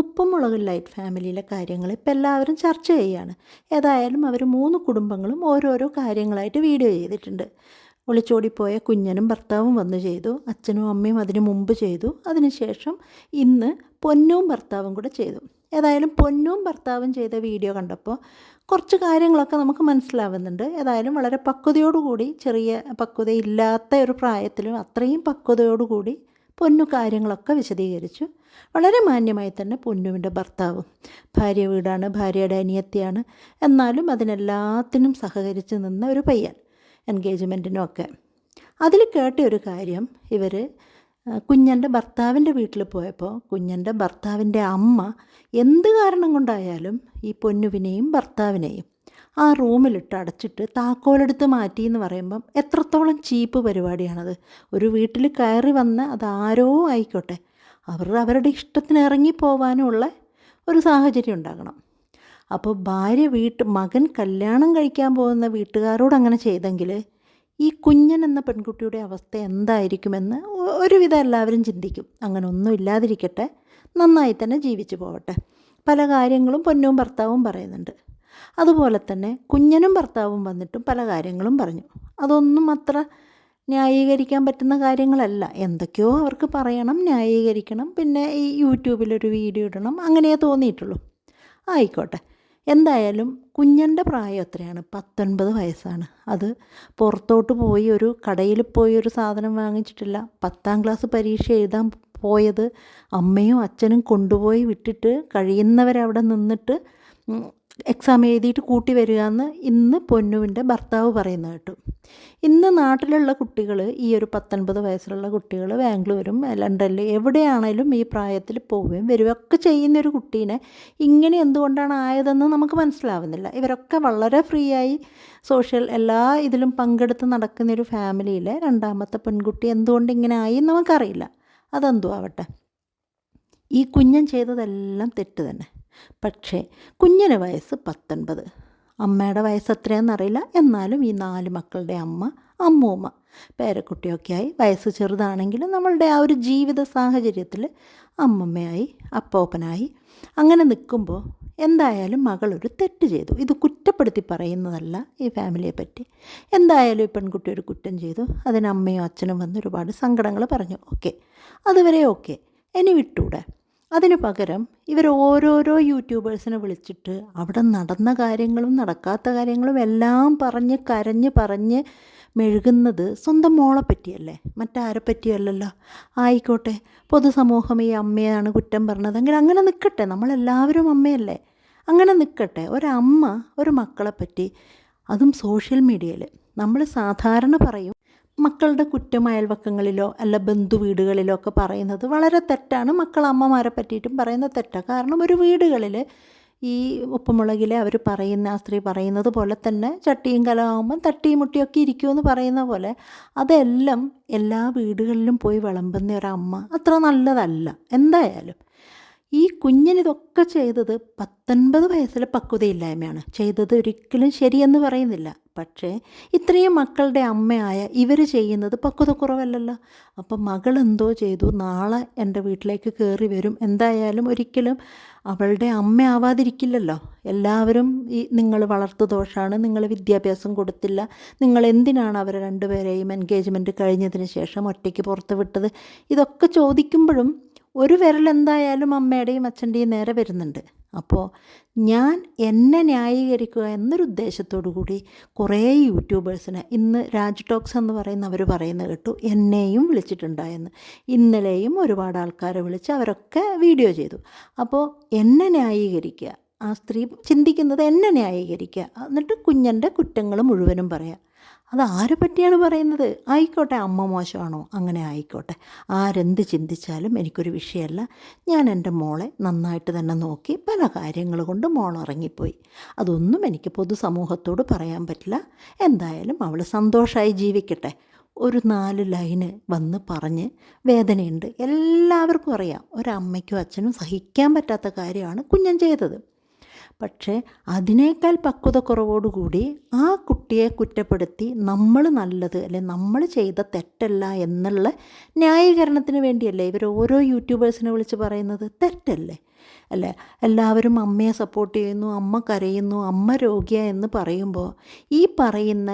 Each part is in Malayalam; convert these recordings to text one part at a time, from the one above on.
ഉപ്പും മുളകും ലൈറ്റ് ഫാമിലിയിലെ കാര്യങ്ങൾ ഇപ്പം എല്ലാവരും ചർച്ച ചെയ്യുകയാണ്. ഏതായാലും അവർ മൂന്ന് കുടുംബങ്ങളും ഓരോരോ കാര്യങ്ങളായിട്ട് വീഡിയോ ചെയ്തിട്ടുണ്ട്. ഒളിച്ചോടിപ്പോയ കുഞ്ഞനും ഭർത്താവും വന്ന് ചെയ്തു. അച്ഛനും അമ്മയും അതിന് മുമ്പ് ചെയ്തു. അതിനുശേഷം ഇന്ന് പൊന്നും ഭർത്താവും കൂടെ ചെയ്തു. ഏതായാലും പൊന്നും ഭർത്താവും ചെയ്ത വീഡിയോ കണ്ടപ്പോൾ കുറച്ച് കാര്യങ്ങളൊക്കെ നമുക്ക് മനസ്സിലാവുന്നുണ്ട്. ഏതായാലും വളരെ പക്വതയോടുകൂടി ചെറിയ പക്വതയില്ലാത്ത ഒരു പ്രായത്തിലും അത്രയും പക്വതയോടുകൂടി പൊന്നു കാര്യങ്ങളൊക്കെ വിശദീകരിച്ചു. വളരെ മാന്യമായി തന്നെ പൊന്നുവിന്റെ ഭർത്താവ് ഭാര്യ വീടാണ് ഭാര്യയുടെ അനിയത്തിയാണ്. എന്നാലും അതിനെല്ലാത്തിനും സഹകരിച്ച് നിന്ന ഒരു പയ്യൻ എൻഗേജ്മെന്റിനും ഒക്കെ. അതിൽ കേട്ട ഒരു കാര്യം ഇവർ കുഞ്ഞന്റെ ഭർത്താവിന്റെ വീട്ടിൽ പോയപ്പോൾ കുഞ്ഞന്റെ ഭർത്താവിന്റെ അമ്മ എന്ത് കാരണം കൊണ്ടായാലും ഈ പൊന്നുവിനെയും ഭർത്താവിനെയും ആ റൂമിലിട്ട് അടച്ചിട്ട് താക്കോലെടുത്ത് മാറ്റി എന്ന് പറയുമ്പം എത്രത്തോളം ചീപ്പ് പരിപാടിയാണത്. ഒരു വീട്ടിൽ കയറി വന്ന് അതാരോ ആയിക്കോട്ടെ അവർ അവരുടെ ഇഷ്ടത്തിന് ഇറങ്ങി പോകാനുമുള്ള ഒരു സാഹചര്യം ഉണ്ടാകണം. അപ്പോൾ ഭാര്യ വീട്ട് മകൻ കല്യാണം കഴിക്കാൻ പോകുന്ന വീട്ടുകാരോട് അങ്ങനെ ചെയ്തെങ്കിൽ ഈ കുഞ്ഞൻ എന്ന പെൺകുട്ടിയുടെ അവസ്ഥ എന്തായിരിക്കുമെന്ന് ഒരുവിധം എല്ലാവരും ചിന്തിക്കും. അങ്ങനെ ഒന്നും ഇല്ലാതിരിക്കട്ടെ നന്നായി തന്നെ ജീവിച്ചു പോവട്ടെ. പല കാര്യങ്ങളും പൊന്നും ഭർത്താവും പറയുന്നുണ്ട്. അതുപോലെ തന്നെ കുഞ്ഞനും ഭർത്താവും വന്നിട്ടും പല കാര്യങ്ങളും പറഞ്ഞു. അതൊന്നും അത്ര ന്യായീകരിക്കാൻ പറ്റുന്ന കാര്യങ്ങളല്ല. എന്തൊക്കെയോ അവർക്ക് പറയണം ന്യായീകരിക്കണം. പിന്നെ ഈ യൂട്യൂബിലൊരു വീഡിയോ ഇടണം. അങ്ങനെയേ തോന്നിയിട്ടുള്ളൂ. ആയിക്കോട്ടെ. എന്തായാലും കുഞ്ഞന്റെ പ്രായം എത്രയാണ്? പത്തൊൻപത് വയസ്സാണ്. അത് പുറത്തോട്ട് പോയി ഒരു കടയിൽ പോയി ഒരു സാധനം വാങ്ങിച്ചിട്ടില്ല. പത്താം ക്ലാസ് പരീക്ഷ എഴുതാൻ പോയത് അമ്മയും അച്ഛനും കൊണ്ടുപോയി വിട്ടിട്ട് കഴിയുന്നവരവിടെ നിന്നിട്ട് എക്സാം എഴുതിയിട്ട് കൂട്ടി വരിക എന്ന് ഇന്ന് പൊന്നുവിന്റെ ഭർത്താവ് പറയുന്നത് കേട്ടു. ഇന്ന് നാട്ടിലുള്ള കുട്ടികൾ ഈ ഒരു പത്തൊൻപത് വയസ്സിലുള്ള കുട്ടികൾ ബാംഗ്ലൂരും ലണ്ടനിൽ എവിടെയാണേലും ഈ പ്രായത്തിൽ പോവുകയും വരികയൊക്കെ ചെയ്യുന്ന ഒരു കുട്ടീനെ ഇങ്ങനെ എന്തുകൊണ്ടാണ് ആയതെന്ന് നമുക്ക് മനസ്സിലാവുന്നില്ല. ഇവരൊക്കെ വളരെ ഫ്രീ ആയി സോഷ്യൽ എല്ലാ ഇതിലും പങ്കെടുത്ത് നടക്കുന്ന ഒരു ഫാമിലിയിലെ രണ്ടാമത്തെ പെൺകുട്ടി എന്തുകൊണ്ട് ഇങ്ങനെ ആയി നമുക്കറിയില്ല. അതെന്തോ ആവട്ടെ ഈ കുഞ്ഞൻ ചെയ്തതെല്ലാം തെറ്റ് തന്നെ. പക്ഷേ കുഞ്ഞിന് വയസ്സ് പത്തൊൻപത്. അമ്മയുടെ വയസ്സ് എത്രയാണെന്നറിയില്ല എന്നാലും ഈ നാല് മക്കളുടെ അമ്മ അമ്മൂമ്മ പേരക്കുട്ടിയൊക്കെയായി വയസ്സ് ചെറുതാണെങ്കിലും നമ്മളുടെ ആ ഒരു ജീവിത സാഹചര്യത്തിൽ അമ്മമ്മയായി അപ്പോപ്പനായി അങ്ങനെ നിൽക്കുമ്പോൾ എന്തായാലും മകളൊരു തെറ്റ് ചെയ്തു. ഇത് കുറ്റപ്പെടുത്തി പറയുന്നതല്ല ഈ ഫാമിലിയെ പറ്റി. എന്തായാലും ഈ പെൺകുട്ടി ഒരു കുറ്റം ചെയ്തു. അതിന് അമ്മയും അച്ഛനും വന്ന് ഒരുപാട് സങ്കടങ്ങൾ പറഞ്ഞു. ഓക്കെ. അതുവരെ ഓക്കെ. ഇനി വിട്ടൂടെ? അതിന് പകരം ഇവർ ഓരോരോ യൂട്യൂബേഴ്സിനെ വിളിച്ചിട്ട് അവിടെ നടന്ന കാര്യങ്ങളും നടക്കാത്ത കാര്യങ്ങളും എല്ലാം പറഞ്ഞ് കരഞ്ഞ് പറഞ്ഞ് മെഴുകുന്നത് സ്വന്തം മോളെ പറ്റിയല്ലേ? മറ്റാരെ പറ്റിയല്ലല്ലോ? ആയിക്കോട്ടെ പൊതുസമൂഹം ഈ അമ്മയാണ് കുറ്റം പറഞ്ഞതെങ്കിൽ അങ്ങനെ നിൽക്കട്ടെ നമ്മളെല്ലാവരും അമ്മയല്ലേ? അങ്ങനെ നിൽക്കട്ടെ ഒരമ്മ ഒരു മക്കളെ പറ്റി അതും സോഷ്യൽ മീഡിയയിൽ നമ്മൾ സാധാരണ പറയും മക്കളുടെ കുറ്റം അയൽവക്കങ്ങളിലോ അല്ല ബന്ധു വീടുകളിലോ ഒക്കെ പറയുന്നത് വളരെ തെറ്റാണ്. മക്കൾ അമ്മമാരെ പറ്റിയിട്ടും പറയുന്ന തെറ്റാണ് കാരണം ഒരു വീടുകളിൽ ഈ ഉപ്പുമുളകിലെ അവർ പറയുന്ന ആ സ്ത്രീ പറയുന്നത് പോലെ തന്നെ ചട്ടിയും കലമാകുമ്പം തട്ടിയും മുട്ടിയൊക്കെ ഇരിക്കുമെന്ന് പറയുന്ന പോലെ അതെല്ലാം എല്ലാ വീടുകളിലും പോയി വിളമ്പുന്ന ഒരമ്മ അത്ര നല്ലതല്ല. എന്തായാലും ഈ കുഞ്ഞിനിതൊക്കെ ചെയ്തത് പത്തൊൻപത് വയസ്സിലെ പക്വതയില്ലായ്മയാണ്. ചെയ്തത് ഒരിക്കലും ശരിയെന്ന് പറയുന്നില്ല. പക്ഷേ ഇത്രയും മക്കളുടെ അമ്മയായ ഇവർ ചെയ്യുന്നത് പക്വത കുറവല്ലല്ലോ അപ്പം മകൾ എന്തോ ചെയ്തു? നാളെ എന്റെ വീട്ടിലേക്ക് കയറി വരും. എന്തായാലും ഒരിക്കലും അവളുടെ അമ്മ ആവാതിരിക്കില്ലല്ലോ. എല്ലാവരും ഈ നിങ്ങൾ വളർത്തു ദോഷമാണ് നിങ്ങൾ വിദ്യാഭ്യാസം കൊടുത്തില്ല നിങ്ങൾ എന്തിനാണ് അവരെ രണ്ടുപേരെയും എൻഗേജ്മെന്റ് കഴിഞ്ഞതിന് ശേഷം ഒറ്റയ്ക്ക് പുറത്ത് വിട്ടത് ഇതൊക്കെ ചോദിക്കുമ്പോഴും ഒരു വിരൽ എന്തായാലും അമ്മയുടെയും അച്ഛന്റെയും നേരെ വരുന്നുണ്ട്. അപ്പോൾ ഞാൻ എന്നെ ന്യായീകരിക്കുക എന്നൊരു ഉദ്ദേശത്തോടു കൂടി കുറേ യൂട്യൂബേഴ്സിനെ ഇന്ന് രാജ് ടോക്സ് എന്ന് പറയുന്ന അവർ പറയുന്നത് കേട്ടു. എന്നെയും വിളിച്ചിട്ടുണ്ടായെന്ന്. ഇന്നലെയും ഒരുപാട് ആൾക്കാരെ വിളിച്ച് അവരൊക്കെ വീഡിയോ ചെയ്തു. അപ്പോൾ എന്നെ ന്യായീകരിക്കുക ആ സ്ത്രീ ചിന്തിക്കുന്നത് എന്നെ ന്യായീകരിക്കുക എന്നിട്ട് കുഞ്ഞന്റെ കുറ്റങ്ങൾ മുഴുവനും പറയാം. അത് ആരെ പറ്റിയാണ് പറയുന്നത്? ആയിക്കോട്ടെ അമ്മ മോശമാണോ? അങ്ങനെ ആയിക്കോട്ടെ. ആരെന്ത് ചിന്തിച്ചാലും എനിക്കൊരു വിഷയമല്ല. ഞാൻ എന്റെ മോളെ നന്നായിട്ട് തന്നെ നോക്കി പല കാര്യങ്ങൾ കൊണ്ട് മോൾ ഇറങ്ങിപ്പോയി അതൊന്നും എനിക്ക് പൊതുസമൂഹത്തോട് പറയാൻ പറ്റില്ല. എന്തായാലും അവൾ സന്തോഷമായി ജീവിക്കട്ടെ. ഒരു നാല് ലൈന് വന്ന് പറഞ്ഞ് വേദനയുണ്ട്. എല്ലാവർക്കും അറിയാം. ഒരമ്മയ്ക്കും അച്ഛനും സഹിക്കാൻ പറ്റാത്ത കാര്യമാണ് കുഞ്ഞൻ ചെയ്തത്. പക്ഷേ അതിനേക്കാൾ പക്വത കുറവോടുകൂടി ആ കുട്ടിയെ കുറ്റപ്പെടുത്തി നമ്മൾ നല്ലത് അല്ലെ നമ്മൾ ചെയ്ത തെറ്റല്ല എന്നുള്ള ന്യായീകരണത്തിന് വേണ്ടിയല്ലേ ഇവർ ഓരോ യൂട്യൂബേഴ്സിനെ വിളിച്ച് പറയുന്നത്? തെറ്റല്ലേ? അല്ലേ എല്ലാവരും അമ്മയെ സപ്പോർട്ട് ചെയ്യുന്നു അമ്മ കരയുന്നു അമ്മ രോഗിയ എന്ന് പറയുമ്പോൾ ഈ പറയുന്ന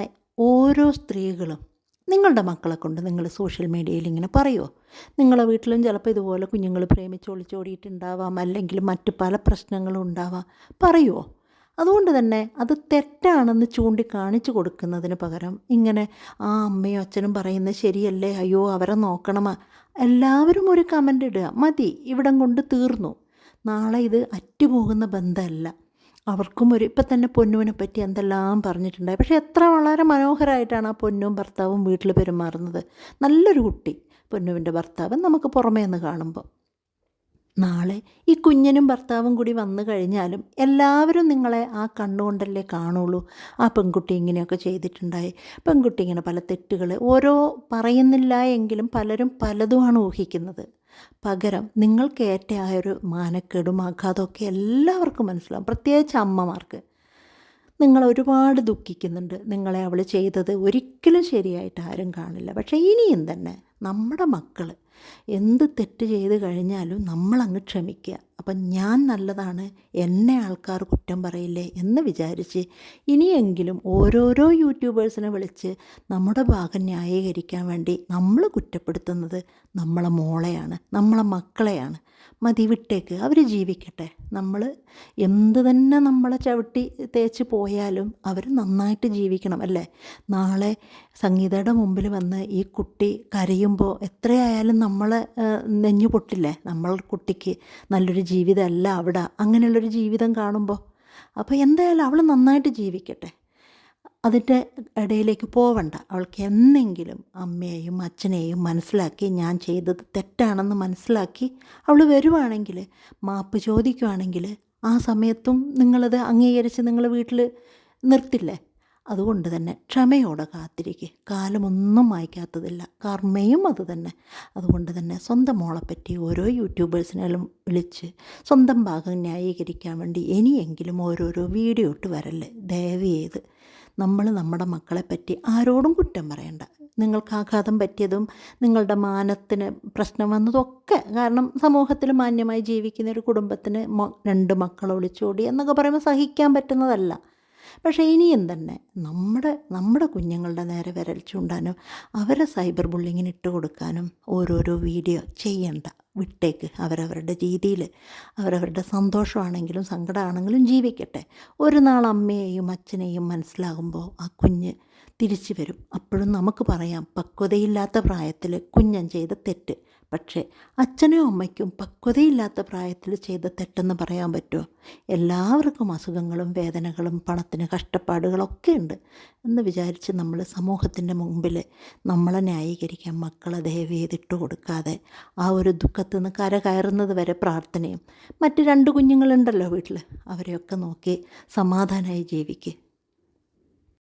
ഓരോ സ്ത്രീകളും നിങ്ങളുടെ മക്കളെ കൊണ്ട് നിങ്ങൾ സോഷ്യൽ മീഡിയയിൽ ഇങ്ങനെ പറയുമോ നിങ്ങളെ വീട്ടിലും ചിലപ്പോൾ ഇതുപോലെ കുഞ്ഞുങ്ങൾ പ്രേമിച്ച് ഒളിച്ചോടിയിട്ടുണ്ടാവാം അല്ലെങ്കിൽ മറ്റ് പല പ്രശ്നങ്ങളും ഉണ്ടാവാം. പറയുമോ അതുകൊണ്ട് തന്നെ അത് തെറ്റാണെന്ന് ചൂണ്ടിക്കാണിച്ചു കൊടുക്കുന്നതിന് പകരം ഇങ്ങനെ ആ അമ്മയും അച്ഛനും പറയുന്നത് ശരിയല്ലേ? അയ്യോ അവരെ നോക്കണമാ. എല്ലാവരും ഒരു കമന്റ് ഇടുക. മതി ഇവിടം കൊണ്ട് തീർന്നു. നാളെ ഇത് അറ്റുപോകുന്ന ബന്ധമല്ല. അവർക്കും ഒരു ഇപ്പം തന്നെ പൊന്നുവിനെ പറ്റി എന്തെല്ലാം പറഞ്ഞിട്ടുണ്ടായി. പക്ഷേ എത്ര വളരെ മനോഹരമായിട്ടാണ് ആ പൊന്നും ഭർത്താവും വീട്ടിൽ പെരുമാറുന്നത്. നല്ലൊരു കുട്ടി പൊന്നുവിന്റെ ഭർത്താവ് നമുക്ക് പുറമേ നിന്ന് കാണുമ്പോൾ നാളെ ഈ കുഞ്ഞനും ഭർത്താവും കൂടി വന്നു കഴിഞ്ഞാലും എല്ലാവരും നിങ്ങളെ ആ കണ്ണുകൊണ്ടല്ലേ കാണുള്ളൂ. ആ പെൺകുട്ടി ഇങ്ങനെയൊക്കെ ചെയ്തിട്ടുണ്ടായി. പെൺകുട്ടി ഇങ്ങനെ പല തെറ്റുകൾ ഓരോ പറയുന്നില്ല എങ്കിലും പലരും പലതുമാണ് ഊഹിക്കുന്നത്. പകരം നിങ്ങൾക്ക് ഏറ്റ ആ ഒരു മാനക്കേടും ആഘാതമൊക്കെ എല്ലാവർക്കും മനസ്സിലാവും. പ്രത്യേകിച്ച് അമ്മമാർക്ക്. നിങ്ങൾ ഒരുപാട് ദുഃഖിക്കുന്നുണ്ട്. നിങ്ങളെ അവൾ ചെയ്തത് ഒരിക്കലും ശരിയായിട്ട് ആരും കാണില്ല. പക്ഷേ ഇനിയും തന്നെ നമ്മുടെ മക്കൾ എന്ത് തെറ്റ് ചെയ്ത് കഴിഞ്ഞാലും നമ്മളങ്ങ് ക്ഷമിക്കുക. അപ്പം ഞാൻ നല്ലതാണ് എന്നെ ആൾക്കാർ കുറ്റം പറയില്ലേ എന്ന് വിചാരിച്ച് ഇനിയെങ്കിലും ഓരോരോ യൂട്യൂബേഴ്സിനെ വിളിച്ച് നമ്മുടെ ഭാഗം ന്യായീകരിക്കാൻ വേണ്ടി നമ്മൾ കുറ്റപ്പെടുത്തുന്നത് നമ്മളെ മോളെയാണ് നമ്മളെ മക്കളെയാണ്. മതി വിട്ടേക്ക്. അവർ ജീവിക്കട്ടെ. നമ്മൾ എന്ത് തന്നെ നമ്മളെ ചവിട്ടി തേച്ച് പോയാലും അവർ നന്നായിട്ട് ജീവിക്കണം അല്ലേ? നാളെ സംഗീതയുടെ മുമ്പിൽ വന്ന് ഈ കുട്ടി കരയുമ്പോൾ എത്രയായാലും നമ്മളെ നെഞ്ഞു പൊട്ടില്ലേ? നമ്മൾ കുട്ടിക്ക് നല്ലൊരു ജീവിതമല്ല അവിടെ. അങ്ങനെയുള്ളൊരു ജീവിതം കാണുമ്പോൾ അപ്പോൾ എന്തായാലും അവൾ നന്നായിട്ട് ജീവിക്കട്ടെ. അതിന്റെ ഇടയിലേക്ക് പോവണ്ട. അവൾക്ക് എന്നെങ്കിലും അമ്മയെയും അച്ഛനെയും മനസ്സിലാക്കി ഞാൻ ചെയ്തത് തെറ്റാണെന്ന് മനസ്സിലാക്കി അവൾ വരുവാണെങ്കിൽ മാപ്പ് ചോദിക്കുവാണെങ്കിൽ ആ സമയത്തും നിങ്ങളത് അംഗീകരിച്ച് നിങ്ങൾ വീട്ടിൽ നിർത്തില്ലേ? അതുകൊണ്ട് തന്നെ ക്ഷമയോടെ കാത്തിരിക്കുക കാലമൊന്നും വായിക്കാത്തതില്ല കർമ്മയും അത് തന്നെ. അതുകൊണ്ട് തന്നെ സ്വന്തം മോളെപ്പറ്റി ഓരോ യൂട്യൂബേഴ്സിനെല്ലാം വിളിച്ച് സ്വന്തം ഭാഗം ന്യായീകരിക്കാൻ വേണ്ടി ഇനിയെങ്കിലും ഓരോരോ വീഡിയോ ഇട്ട് വരല്ലേ ദയവ് ചെയ്ത് നമ്മൾ നമ്മുടെ മക്കളെ പറ്റി ആരോടും കുറ്റം പറയണ്ട. നിങ്ങൾക്ക് ആഘാതം പറ്റിയതും നിങ്ങളുടെ മാനത്തിന് പ്രശ്നം വന്നതൊക്കെ കാരണം സമൂഹത്തിൽ മാന്യമായി ജീവിക്കുന്ന ഒരു കുടുംബത്തിന് രണ്ട് മക്കളെ ഒളിച്ചോടി എന്നൊക്കെ പറയുമ്പോൾ സഹിക്കാൻ പറ്റുന്നതല്ല. പക്ഷേ ഇനിയും തന്നെ നമ്മുടെ നമ്മുടെ കുഞ്ഞുങ്ങളുടെ നേരെ വിരൽ ചൂണ്ടാനും അവരെ സൈബർ ബുള്ളിങ്ങിന് ഇട്ട് കൊടുക്കാനും ഓരോരോ വീഡിയോ ചെയ്യണ്ട. വിട്ടേക്ക്. അവരവരുടെ രീതിയിൽ അവരവരുടെ സന്തോഷമാണെങ്കിലും സങ്കടമാണെങ്കിലും ജീവിക്കട്ടെ. ഒരു നാൾ അമ്മയെയും അച്ഛനെയും മനസ്സിലാകുമ്പോൾ ആ കുഞ്ഞ് തിരിച്ചു വരും. അപ്പോഴും നമുക്ക് പറയാം പക്വതയില്ലാത്ത പ്രായത്തിൽ കുഞ്ഞൻ ചെയ്ത തെറ്റ്. പക്ഷേ അച്ഛനും അമ്മയ്ക്കും പക്വതയില്ലാത്ത പ്രായത്തിൽ ചെയ്ത തെറ്റെന്ന് പറയാൻ പറ്റുമോ? എല്ലാവർക്കും അസുഖങ്ങളും വേദനകളും പണത്തിന് കഷ്ടപ്പാടുകളൊക്കെ ഉണ്ട് എന്ന് വിചാരിച്ച് നമ്മൾ സമൂഹത്തിന്റെ മുമ്പിൽ നമ്മളെ ന്യായീകരിക്കാൻ മക്കളെ ദയവേതിട്ട് കൊടുക്കാതെ ആ ഒരു ദുഃഖത്തു നിന്ന് കര കയറുന്നത് വരെ പ്രാർത്ഥനയും മറ്റ് രണ്ട് കുഞ്ഞുങ്ങളുണ്ടല്ലോ വീട്ടിൽ. അവരെയൊക്കെ നോക്കി സമാധാനമായി ജീവിക്കുക